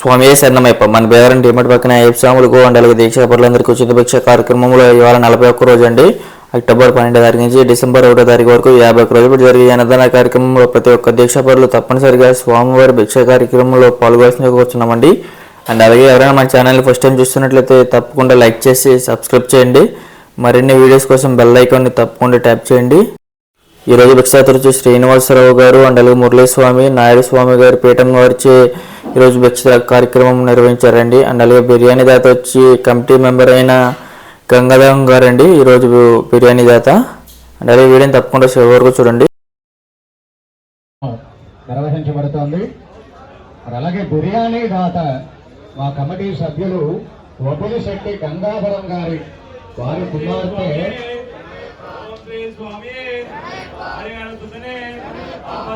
స్వామి శరణమయ్యప్ప. మన బేవరం డిమట్ పక్కన అయ్యప్ప స్వాములకు అండ్ అలాగే దీక్ష పరులందరికీ ఉచిత భిక్ష కార్యక్రమంలో ఇవాళ నలభై ఒక్క రోజు అండి. అక్టోబర్ పన్నెండు తారీఖు నుంచి డిసెంబర్ ఒకటో తారీఖు వరకు యాభై ఒక్క రోజులు జరిగే అన్నదాన కార్యక్రమంలో ప్రతి ఒక్క దీక్ష పరులు తప్పనిసరిగా స్వామివారి భిక్ష కార్యక్రమంలో పాల్గొల్సిన కూర్చున్నామండి. అండ్ అలాగే ఎవరైనా మన ఛానల్ని ఫస్ట్ టైం చూస్తున్నట్లయితే తప్పకుండా లైక్ చేసి సబ్స్క్రైబ్ చేయండి. మరిన్ని వీడియోస్ కోసం బెల్ ఐకాన్ని తప్పకుండా ట్యాప్ చేయండి. ఈరోజు రోజు శ్రీనివాసరావు గారు అండ్ అలాగే మురళీస్వామి నాయుడు స్వామి గారు పీఠం వారిచే ఈరోజు భిక్ష కార్యక్రమం నిర్వహించారండి. అండ్ అలాగే బిర్యానీ దాత వచ్చి కమిటీ మెంబర్ అయిన గంగాధరం గారండి. ఈరోజు బిర్యానీ దాత. అండ్ అలాగే వీడియోని తప్పకుండా చివరి వరకు చూడండి. నిర్వహించబడుతోంది. అలాగే బిర్యానీ దాత మా కమిటీ సభ్యులు వబులి శెట్టి గంగాధరం గారి వారి కుమార్తె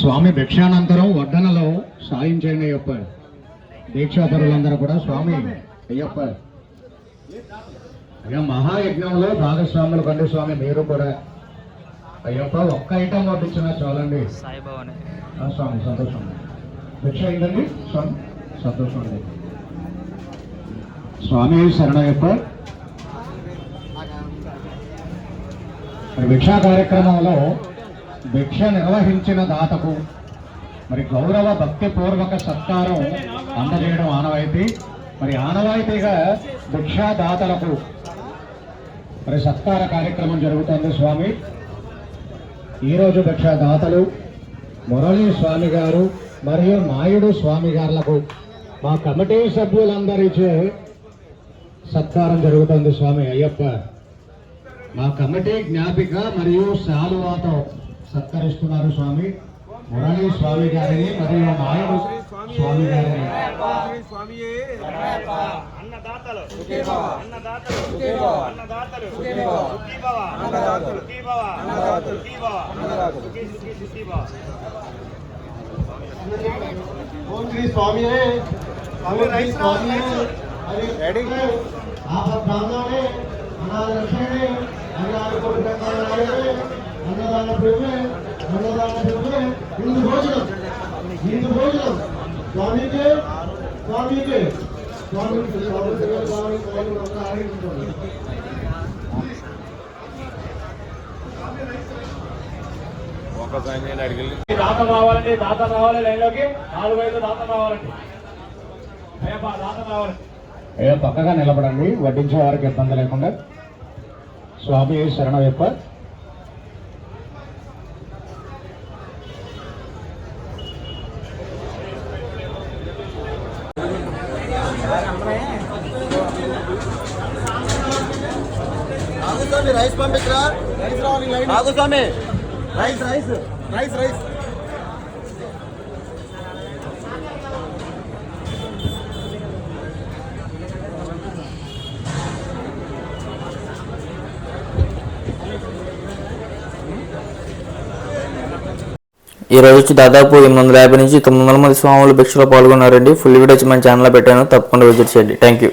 స్వామి భిక్షానంతరం వడ్డనలో సాయం చేయండి అయ్యప్ప. దీక్షాపరులందరూ కూడా స్వామి అయ్యప్ప. అయ్యా మహాయజ్ఞంలో భాగస్వాములు కండి స్వామి మీరు కూడా. అయ్యప్ప ఒక్క ఐటమ్ పంపించినా చాలండి. స్వామి సంతోషం. భిక్ష అయిందండి? స్వామి సంతోషం అండి. స్వామి శరణయ్యప్ప భిక్షా కార్యక్రమంలో భిక్ష నిర్వహించిన దాతకు మరి గౌరవ భక్తిపూర్వక సత్కారం అందజేయడం ఆనవాయితీ. మరి ఆనవాయితీగా భిక్షాదాతలకు మరి సత్కార కార్యక్రమం జరుగుతుంది స్వామి. ఈరోజు భిక్షాదాతలు మురళీ స్వామి గారు మరియు నాయుడు స్వామి గారులకు మా కమిటీ సభ్యులందరిచే సత్కారం జరుగుతుంది స్వామి అయ్యప్ప. మా కమిటీ జ్ఞాపిక మరియు శాలువాతో సత్కరిస్తున్నారు స్వామి మురళీ స్వామి గారిని మరియు నాయుడు స్వామి గారిని అన్నదాతలు అన్నదాతలు అన్నదాతలు సుఖీ భవ సుఖీ భవ సుఖీ భవ సుఖీ సుఖీ సుఖీ భవ ఓం శ్రీ స్వామియే స్వామి స్వామియే రెడీ ఆపద్ బాంధవనే అనాథ రక్షణే అనాథ కొడుకునే అన్నదాన ప్రభువే అన్నదాన ప్రభువే హిందూ భోజనం హిందూ భోజనం. స్వామికే స్వామికే. స్వామి స్వామి స్వామి స్వామి ఆడించుకోండి దాత రావాలండి దాత రావాలి లైన్లోకి. నాలుగు ఐదు దాత రావాలండి అయ్యప్ప దాత రావాలండి ఏ పక్కగా నిలబడండి. వడ్డించే వారికి ఇబ్బంది లేకుండా. స్వామి శరణయ్యప్ప. ఆగుస్వామి రైస్ పంపించరా? రైస్ రావాలి line ఆగుస్వామి. Rice rice rice rice. ఈ రోజు వచ్చి దాదాపు ఎనిమిది వందల యాభై నుంచి తొమ్మిది వందల మంది స్వాములు భిక్షలో పాల్గొన్నారండి. ఫుల్ వీడియో వచ్చి మన ఛానల్లో పెట్టాను. తప్పకుండా విజిట్ చేయండి. Thank you